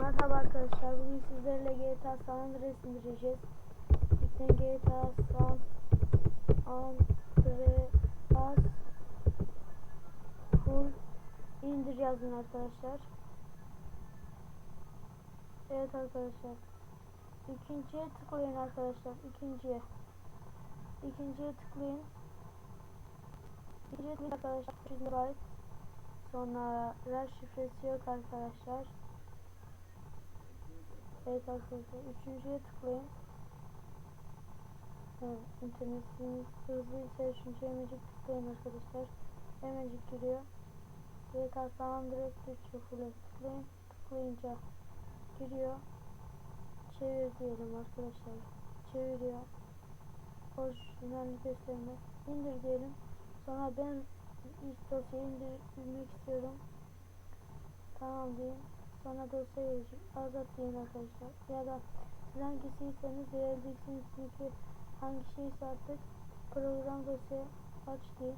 Merhaba arkadaşlar. Bugün sizlerle GTA San Andreas indireceğiz. İlkten GTA San Andreas Full indir yazın arkadaşlar. Evet arkadaşlar. İkinciye tıklayın arkadaşlar. İkinciye. İkinciye tıklayın. İkinciye tıklayın arkadaşlar. 300 byte. Sonra şifresi yok arkadaşlar. Evet arkadaşlar üçüncüye tıklayın. Evet, internetiniz hızlıysa üçüncüye hemencik tıklayın arkadaşlar. Hemencik giriyor. GTA San Andreas Türkçe full'e tıklayın. Tıklayınca giriyor. Çevir diyelim arkadaşlar. Çeviriyor. Orijinalini gösterme. İndir diyelim. Sonra ben ilk dosyayı indirmek istiyorum. Tamam diyeyim. Sonra dosya gelecek. Azat deyin arkadaşlar. Ya da siz hangisiyseniz diyeceksiniz ki hangi şeyse artık program dosya aç deyin.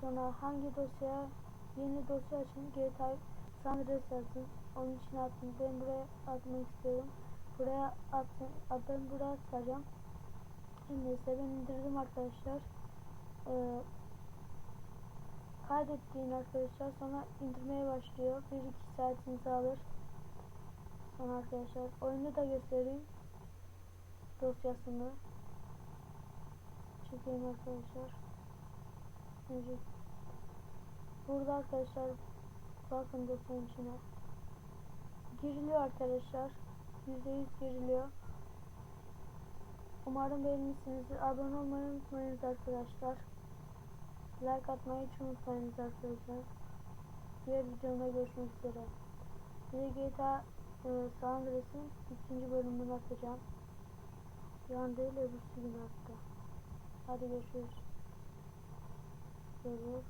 Sonra hangi dosya yeni dosya açın GTA San Andreas yazın. Onun için attım. Ben buraya atmak istiyorum. Buraya attım. Ben buraya atacağım. Neyse ben indirdim arkadaşlar. Ee, kaydettiğin arkadaşlar sonra indirmeye başlıyor. 1-2 saatinizi alır. Sonra arkadaşlar oyunu da göstereyim. Dosyasını. Çekeyim arkadaşlar. Önce burada arkadaşlar bakın dosyanın içine. Giriliyor arkadaşlar. %100 giriliyor. Umarım beğenmişsinizdir. Abone olmayı unutmayınız arkadaşlar. Like atmayı hiç unutmayınız arkadaşlar. Diğer videomda görüşmek üzere. Bir GTA e, San Andreas'ın ikinci bölümünü atacağım. Yan değil öbürsü gün attı. Hadi görüşürüz. Görüşürüz.